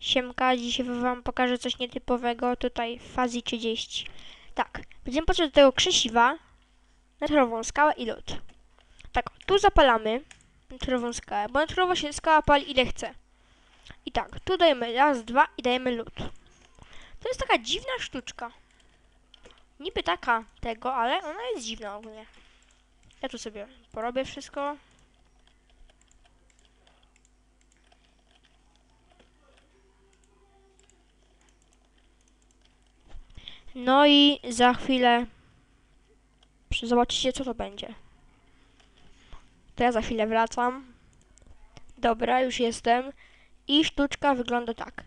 Siemka, dzisiaj wam pokażę coś nietypowego tutaj w fazji 30. Tak, będziemy potrzebować do tego krzesiwa, naturową skałę i lód. Tak, tu zapalamy naturową skałę, bo naturowo się skała pali ile chce. I tak, tu dajemy raz, dwa i dajemy lód. To jest taka dziwna sztuczka. Niby taka tego, ale ona jest dziwna ogólnie. Ja tu sobie porobię wszystko. No i za chwilę zobaczycie co to będzie. To ja za chwilę wracam. Dobra, już jestem. I sztuczka wygląda tak.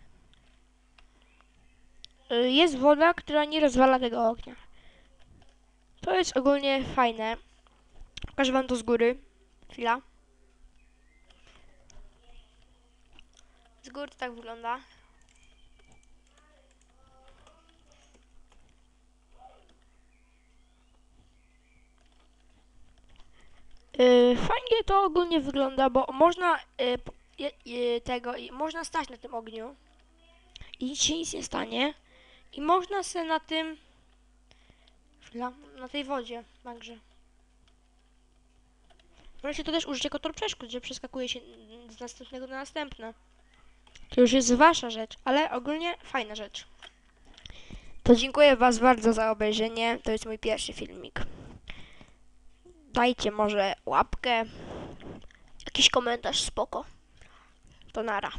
Y, Jest woda, która nie rozwala tego ognia. To jest ogólnie fajne. Pokażę wam to z góry. Chwila. Z góry to tak wygląda. Fajnie to ogólnie wygląda, bo można yy, tego, i można stać na tym ogniu i nic się nic nie stanie i można se na tym na tej wodzie także Możecie to też użyć jako tor przeszkód, że przeskakuje się z następnego na następne. To już jest wasza rzecz, ale ogólnie fajna rzecz. To dziękuję was bardzo za obejrzenie. To jest mój pierwszy filmik dajcie może łapkę, jakiś komentarz spoko. To nara.